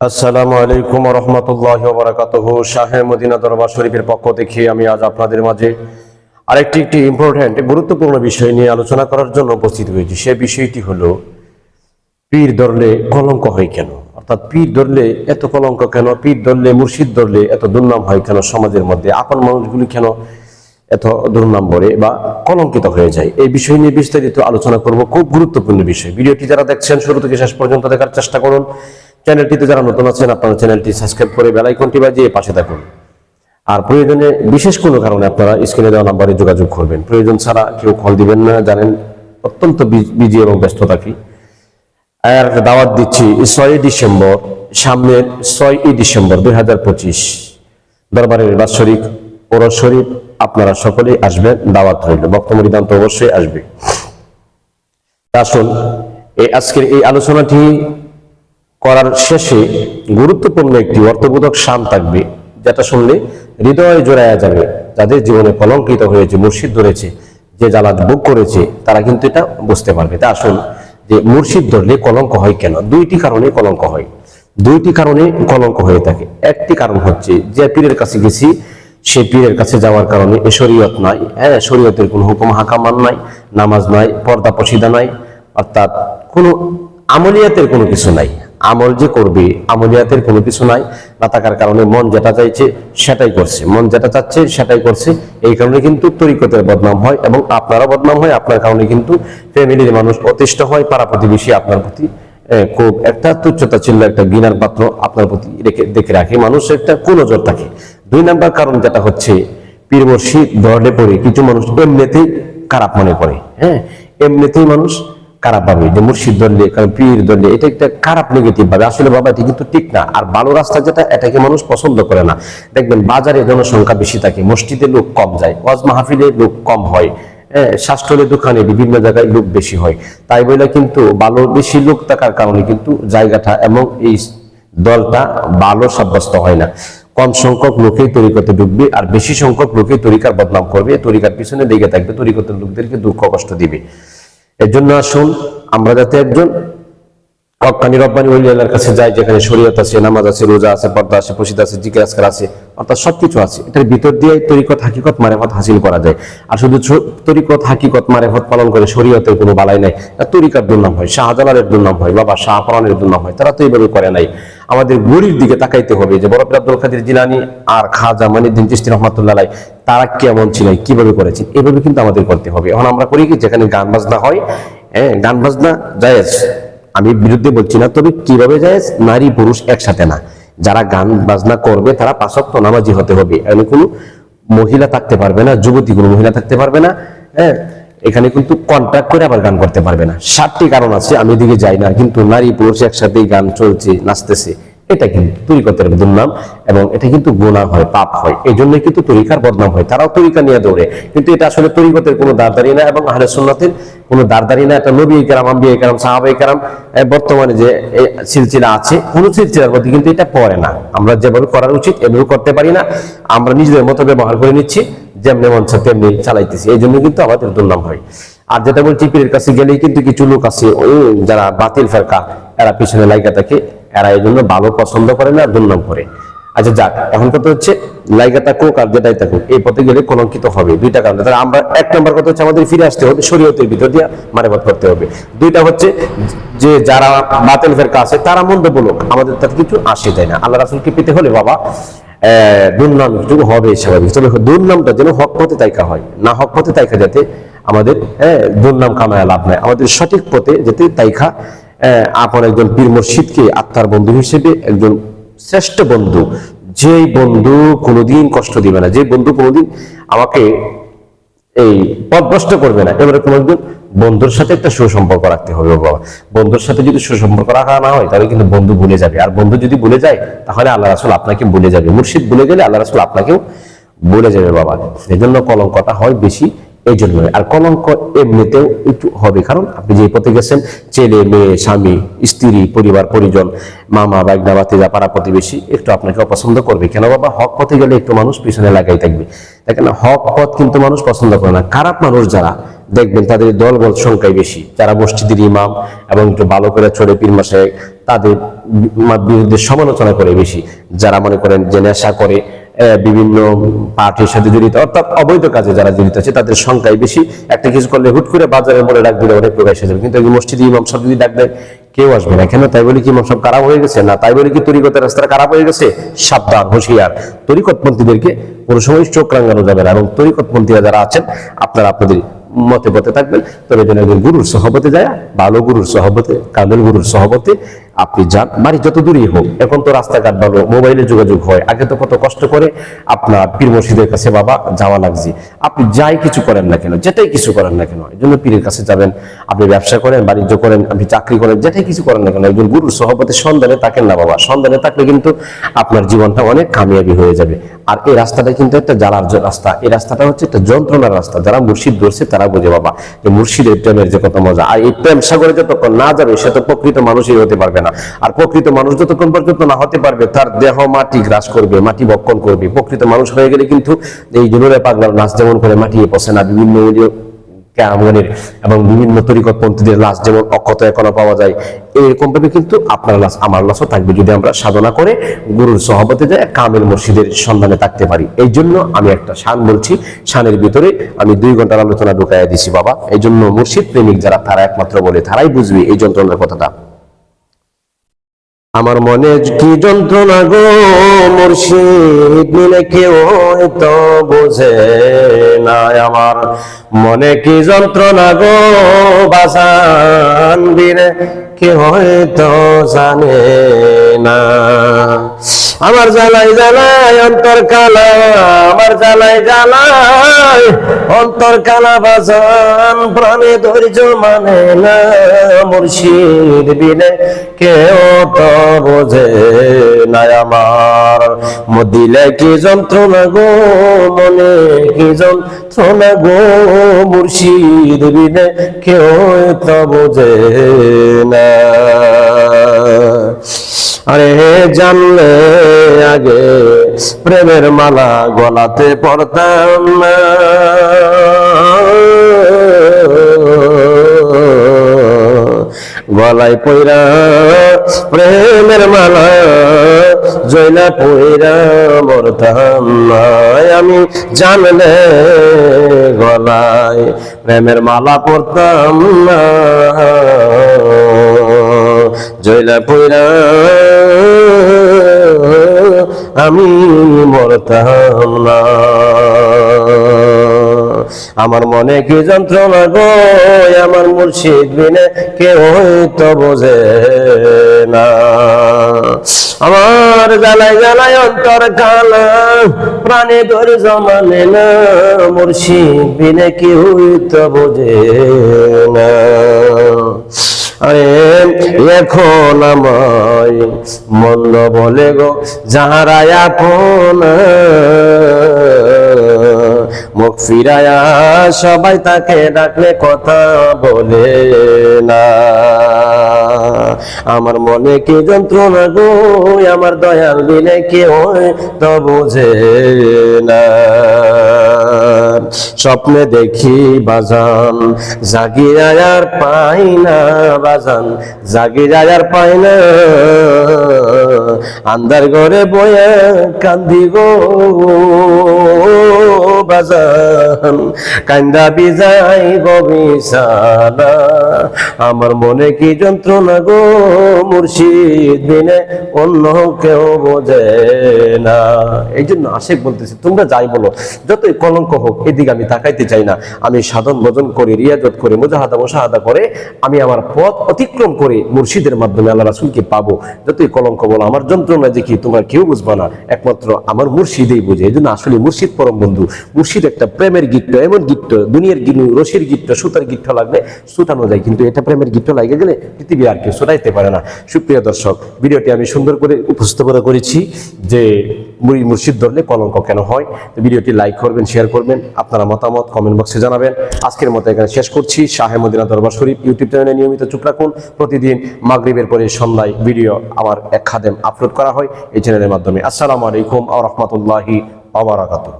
আসসালামু আলাইকুম রহমতুল্লাহ বারাকাতুহু। শাহে মদিনা দরবার শরীফের পক্ষ থেকে আমি আজ আপনাদের মাঝে আরেকটি, একটি ইম্পর্ট্যান্ট গুরুত্বপূর্ণ বিষয় নিয়ে আলোচনা করার জন্য উপস্থিত হয়েছি। সে বিষয়টি হলো, পীর ধরলে কলঙ্ক হয় কেন? অর্থাৎ পীর ধরলে এত কলঙ্ক কেন? পীর ধরলে, মুর্শিদ ধরলে এত দুর্নাম হয় কেন সমাজের মধ্যে? আপন মানুষগুলি কেন এত দুর্নাম বলে বা কলঙ্কিত হয়ে যায়? এই বিষয় নিয়ে বিস্তারিত আলোচনা করব। খুব গুরুত্বপূর্ণ বিষয়। ভিডিওটি যারা দেখছেন, শুরু থেকে শেষ পর্যন্ত দেখার চেষ্টা করুন। চ্যানেলটিতে যারা নতুন আছেন, আপনারা চ্যানেলটি সাবস্ক্রাইব করে বেলাইকনটি বাজিয়ে পাশে থাকুন। আর প্রয়োজনে বিশেষ কোনো কারণে আপনারা স্ক্রিনে দেওয়া নাম্বারে যোগাযোগ করবেন। প্রয়োজন ছাড়া কেউ কল দিবেন না, জানেন, অত্যন্ত বিজি এবং ব্যস্ত থাকি আর দাওয়াত দিচ্ছি ছয়ই ডিসেম্বর, সামনের ছয়ই ডিসেম্বর দুই হাজার পঁচিশ। দরবারের বাৎসরিক ওরস শরীফ, আপনারা সকলেই আসবেন, দাওয়াত রইল। বক্তব্য তো অবশ্যই আসবে। আসুন, এই আজকের এই আলোচনাটি করার শেষে গুরুত্বপূর্ণ একটি অর্থবোধক শান থাকবে, যেটা শুনলে হৃদয় জোড়ায়া যাবে। যাদের জীবনে কলঙ্কিত হয়েছে মুর্শিদ ধরেছে, যে জ্বালা ভোগ করেছে, তারা কিন্তু এটা বুঝতে পারবে। তা আসুন যে মুর্শিদ ধরলে কলঙ্ক হয় কেন? দুইটি কারণে কলঙ্ক হয়। দুইটি কারণে কলঙ্ক হয়ে থাকে। একটি কারণ হচ্ছে, যে পীরের কাছে গেছি, সে পীরের কাছে যাওয়ার কারণে এ শরীয়ত নাই। হ্যাঁ শরীয়তের কোনো হুকুম হাকামান নাই, নামাজ নাই, পর্দা পশিদা নাই, অর্থাৎ কোনো আমলিয়াতের কোনো কিছু নাই। আমল যে করবে, আমলিয়াতের কোনো কিছু নাই না থাকার কারণে মন যেটা চাইছে সেটাই করছে। মন যেটা চাচ্ছে সেটাই করছে। এই কারণে কিন্তু তরিকতের বদনাম হয় এবং আপনারও বদনাম হয়, আপনার কারণে কিন্তু ফ্যামিলির মানুষ অতিষ্ঠ হয়, পাড়া প্রতিবেশী আপনার প্রতি খুব একটা তুচ্ছতা ছিল, একটা গিনার পাত্র আপনার প্রতি রেখে, দেখে রাখে। মানুষ একটা কুনজর থাকে। দুই নাম্বার কারণ যেটা হচ্ছে, পীর মুর্শিদ ধরলে পড়ে কিছু মানুষ এমনিতেই খারাপ মনে করে হ্যাঁ? এমনিতেই মানুষ খারাপ ভাবে, যে মুর্শিদ ধরলে, কারণ পীর ধরলে, এটা একটা খারাপ নেগেটিভ ভাবে। আসলে বাবা, এটা কিন্তু ঠিক না। আর ভালো রাস্তা যেটা, এটাকে মানুষ পছন্দ করে না। দেখবেন, বাজারে জনসংখ্যা বেশি থাকে, মসজিদে লোক কম যায়, ওয়াজ মাহফিলে লোক কম হয় শাসটলের দোকানে বিভিন্ন জায়গায় লোক বেশি হয়। তাই বলে কিন্তু ভালো বেশি লোক থাকার কারণে কিন্তু জায়গাটা এবং এই দলটা ভালো সাব্যস্ত হয় না। কম সংখ্যক লোকেই তরিকতে ঢুকবে, আর বেশি সংখ্যক লোকেই তরিকার বদনাম করবে। তরিকার পিছনে লেগে থাকবে তরিকতের লোকদেরকে দুঃখ কষ্ট দিবে। এর জন্য আসুন আমরা যাতে একজন হকানি রব্বানি আল্লাহর কাছে যাই যেখানে শরীয়ত আছে, নামাজ আছে, রোজা আছে, পর্দা আছে পশিদ আছে, জিকির, আজকার আছে, অর্থাৎ সবকিছু আছে। এটার ভিতর দিয়ে তরিকত, হাকিকত, মারেফত হাসিল করা যায়। আর শুধু তরিকত, হাকিকত, মারেফত পালন করে শরীয়তের কোনো বালাই নাই। তরিকার দুর্নাম হয়, শাহজালালের দুর্নাম হয়, বাবা শাহ পরানের দুর্নাম হয়, তারা তো এইভাবে করে নাই। আমাদের গরির দিকে তাকাইতে হবে যে বরফ আব্দুল কাদের জিলানি আর খাজা মানিদ্দিন চিস্তি রহমাতুল্লাহ তারা কেমন ছিলেন কীভাবে করেছেন এভাবে কিন্তু আমাদের করতে হবে। এখন আমরা করি কি, যেখানে গান বাজনা হয় হ্যাঁ গান বাজনা জায়েজ। আমি বিরুদ্ধে বলছি না, তবে কীভাবে যায় নারী পুরুষ একসাথে না? যারা গান বাজনা করবে, তারা পাশক্ত নামাজি হতে হবে। এখানে কোনো মহিলা থাকতে পারবে না, যুবতী কোনো মহিলা থাকতে পারবে না হ্যাঁ? এখানে কিন্তু কন্ট্যাক্ট করে আবার গান করতে পারবে না। সাতটি কারণ আছে, আমি এদিকে যাই না, কিন্তু নারী পুরুষ একসাথেই গান চলছে, নাচতেছে। এটা কিন্তু তরিকতের দুর্নাম এবং এটা কিন্তু গুণা হয়, পাপ হয়। এই জন্যই কিন্তু তরিকার বদনাম হয়। তারাও তরিকা নিয়ে দৌড়ে। কিন্তু এটা আসলে তরিকতের কোনো দারদারি না এবং আহলে সুন্নাতের কোনো দারদারি না। এটা নবী কেরাম, আম্বিয়া কেরাম সাহাবাই কেরাম বর্তমানে যে সিলসিলা আছে, কোনো সিলসিলার মধ্যে কিন্তু এটা পড়ে না। আমরা যেভাবে করার উচিত, এভাবে করতে পারি না। আমরা নিজেদের মতো ব্যবহার করে নিচ্ছি, যেমনি মন তেমনি চালাইতেছি। এই জন্য কিন্তু আমাদের দুর্নাম হয়। আর যেটা বলছি, পীরের কাছে গেলেই কিন্তু কিছু লোক আছে যারা বাতিল ফেরকা, এরা পিছনে লাইকা থাকে। এরা এই জন্য ভালো পছন্দ করে না দুর্নাম করে। আচ্ছা যাক এখন কথা হচ্ছে লাইগা থাকুক আর যেটাই থাকুক এই পথে গেলে কলঙ্কিত হবে দুইটা কারণে। তাহলে আমরা এক নম্বর কথা হচ্ছে আমাদের ফিরে আসতে হবে শরীয়তের ভিতর দিয়ে মারেবাদ করতে হবে। দুইটা হচ্ছে যে যারা বাতিল ফেরকা আছে তারা মন্দ বলুক আমাদের তাতে কিছু আসে যায় না। আল্লাহ রাসুলকে পেতে হলে বাবা দুর্নাম কিছু হবে স্বাভাবিক। তবে দুর্নামটা যেন হক পথে তাইকা হয় না হক পথে তাইকা যাতে আমাদের হ্যাঁ, দুর্নাম কামায় লাভ নাই আমাদের সঠিক পথে যাতে তাইখা আপন একজন পীর মুর্শিদকে আত্মার বন্ধু হিসেবে একজন শ্রেষ্ঠ বন্ধু। যেই বন্ধু কোনোদিন কষ্ট দিবে না যে বন্ধু কোনোদিন আমাকে এই পথভ্রষ্ট করবে না, এবারে কোনো একজন বন্ধুর সাথে একটা সুসম্পর্ক রাখতে হবে বাবা। বন্ধুর সাথে যদি সুসম্পর্ক রাখা না হয়, তাহলে কিন্তু বন্ধু ভুলে যাবে। আর বন্ধু যদি ভুলে যায়, তাহলে আল্লাহ রাসুল আপনাকে ভুলে যাবে। মুর্শিদ ভুলে গেলে আল্লাহ রাসুল আপনাকেও ভুলে যাবে, বাবা। এই জন্য কলঙ্কটা হয় বেশি। এই জন্য আর কলঙ্ক এমনিতেও একটু হবে, কারণ আপনি যে পথে গেছেন, ছেলে, মেয়ে, স্বামী, স্ত্রী, পরিবার, পরিজন, মামা বাগনা বাতিজা পাড়া প্রতিবেশী, একটু আপনাকে অপছন্দ করবে। কেন বাবা, হক পথে গেলে একটু মানুষ পিছনে লাগাই থাকবে। দেখেন হক পথ কিন্তু মানুষ পছন্দ করে না। খারাপ মানুষ যারা, দেখবেন তাদের দলবল সংখ্যাই বেশি। যারা মসজিদের ইমাম এবং একটু ভালো করে চড়ে পীর মাসে তাদের বিরুদ্ধে সমালোচনা করে বেশি। যারা মনে করেন যে নেশা করে বিভিন্ন পার্টির সাথে জড়িত, অর্থাৎ অবৈধ কাজে যারা জড়িত আছে, তাদের সংখ্যায় বেশি। একটা কিছু করলে হুট করে বাজারের মোড়ে ডাক দিলে অনেক লোক এসে যাবে। কিন্তু মসজিদে ইমাম সব যদি ডাক দেয়, কেউ আসবে না। কেন? তাই বলে কি ইমাম সব খারাপ হয়ে গেছে? না, তাই বলে কি তরিকতের রাস্তাটা খারাপ হয়ে গেছে? সাবধান, হুঁশিয়ার। তরিকতপন্থীদেরকে কোনো সময় চোখ রাঙানো যাবে না। এবং তরিকতপন্থীরা যারা আছেন, আপনারা আপনাদের মতে পথে থাকবেন। তবে যেন গুরুর সহবতে যায়, ভালো গুরুর সহবতে কামেল গুরুর সহবতে আপনি যান। বাড়ি যত দূরেই হোক, এখন তো রাস্তাঘাট ভালো মোবাইলে যোগাযোগ হয়। আগে তো কত কষ্ট করে আপনার পীর মসজিদের কাছে, বাবা, যাওয়া লাগছে। আপনি যাই কিছু করেন না কেন, যেটাই কিছু করেন না কেন, এই জন্য পীরের কাছে যাবেন, আপনি ব্যবসা করেন, বাণিজ্য করেন, আপনি চাকরি করেন, যেটাই কিছু করেন না কেন, একজন গুরুর সহবতে সন্ধানে থাকেন না, বাবা। সন্ধানে থাকলে কিন্তু আপনার জীবনটা অনেক কামিয়াবি হয়ে যাবে। আর এই রাস্তাটা কিন্তু একটা জ্বালার রাস্তা। এই রাস্তাটা হচ্ছে একটা যন্ত্রণার রাস্তা। যারা মুর্শিদ ধরছে, তারা বোঝে, বাবা, যে মুর্শিদের প্রেমের যে কত মজা। আর এই প্রেম সাগরে যতক্ষণ না যাবে, সে তো প্রকৃত মানুষই হতে পারবে না। আর প্রকৃত মানুষ যতক্ষণ পর্যন্ত না হতে পারবে, তার দেহ মাটি গ্রাস করবে, মাটি বক্ষণ করবে। প্রকৃত মানুষ হয়ে গেলে কিন্তু এই জনুরে পাগলার নাচ যেমন করে মাটিয়ে পচে না, বিভিন্ন এবং বিভিন্ন তরিকতপন্থীদের লাশ যেমন অক্ষত এখনও পাওয়া যায়, এরকম ভাবে কিন্তু আপনার লাশ, আমার লাশও থাকবে যদি আমরা সাধনা করে, গুরুর সহবতে যায়, কামেল মসজিদের সন্ধানে থাকতে পারি। এই জন্য আমি একটা শান বলছি, শানের ভিতরে আমি দুই ঘণ্টার আলোচনা ঢুকাইয়া দিছি, বাবা। এই জন্য মুর্শিদ প্রেমিক যারা, তারা একমাত্র বলে, তারাই বুঝবে এই যন্ত্রণার কথাটা। আমার মনে কি যন্ত্রণা গো মুর্শিদ মিলে কেউ তো বোঝে না আমার মনে কি যন্ত্রণা গো বাসান বীরে কে হয়তো জানে না। আমার জ্বালাই জ্বালাই অন্তর কালা, আমার জ্বালাই জ্বালাই অন্তর কালা বাজান, প্রাণে ধৈর্য মানে না মুর্শিদ বিনে। কেউ তো বোঝে না আমার মদিলে কি যন্ত্রণা গো, মনে কি যন্ত্রণা গো মুর্শিদ বিনে। কেউ তো বোঝে না আরে জানলে আগে প্রেমের মালা গলাতে পড়তাম। গলায় পইরা প্রেমের মালা, জয়লা পইরা মরতাম। আমি জানলে গলায় প্রেমের মালা পড়তাম। না জয়লা পইরা আমি মরতাম না। আমার মনে কি যন্ত্রণা গো, আমার মুর্শিদ বিনে কেউ তো বোঝে না। আমার জ্বালাই জ্বালাই অন্তর কালা, প্রাণে ধরে জমানে না, মুর্শিদ বিনে কেউ তো বোঝে না। আরে এখন আমায় মন্দ বলে গো যাহারা আপন মুখ ফিরায়া সবাই তাকে ডাকলে কথা বলে না। আমার মনে কি যন্ত্রণা গো, আমার দয়াল বিনে কেউ তো বোঝে না। স্বপ্নে দেখি বাজান জাগিরা আর পাই না বাজান জাগিরা আর পাই না। আন্দার ঘরে বয়ে কান্দি গো। বাজান, কান্দা বিজাই গবিসানা আমার মনে কি যন্ত্রণা গো মুর্শিদ বিনে, অন্য কেউ বোঝে না। এই জন্য আশেক বলতেছি, তোমরা যাই বলো, যতই কলঙ্ক হোক, এদিকে আমি তাকাইতে চাই না। আমি সাধন ভজন করে, রিয়াজত করে, মুজাহাদা মুশাহাদা করে, আমি আমার পথ অতিক্রম করে, মুর্শিদের মাধ্যমে আল্লাহ রাসুলকে পাবো। যতই কলঙ্ক বলো, আমার যন্ত্রণা দেখি, তোমরা কেউ বুঝবা না। একমাত্র আমার মুর্শিদেই বুঝে। এই জন্য আসলে মুর্শিদ পরম বন্ধু। মুর্শিদ একটা প্রেমের গিট্ট, এমন গিট্ট দুনিয়ার গিনু, রশির গিট্ট, সুতার গিট্ট লাগলে সুতানো যায়, কিন্তু এটা প্রেমের গিট্ট লাগে গেলে পৃথিবী আর কেউ সুতাইতে পারে না। সুপ্রিয় দর্শক, ভিডিওটি আমি সুন্দর করে উপস্থাপনা করেছি যে মুড়ি মুর্শিদ ধরলে কলঙ্ক কেন হয়। ভিডিওটি লাইক করবেন শেয়ার করবেন, আপনারা মতামত কমেন্ট বক্সে জানাবেন। আজকের মতো এখানে শেষ করছি। শাহে মদিনা দরবার শরীফ ইউটিউব চ্যানেলে নিয়মিত চুপ রাখুন। প্রতিদিন মাগরিবের পরে সন্ধ্যায় ভিডিও আমার এক খাদেম আপলোড করা হয় এই চ্যানেলের মাধ্যমে। আসসালামু আলাইকুম আ রহমতুল্লাহি আবরাকাতুহ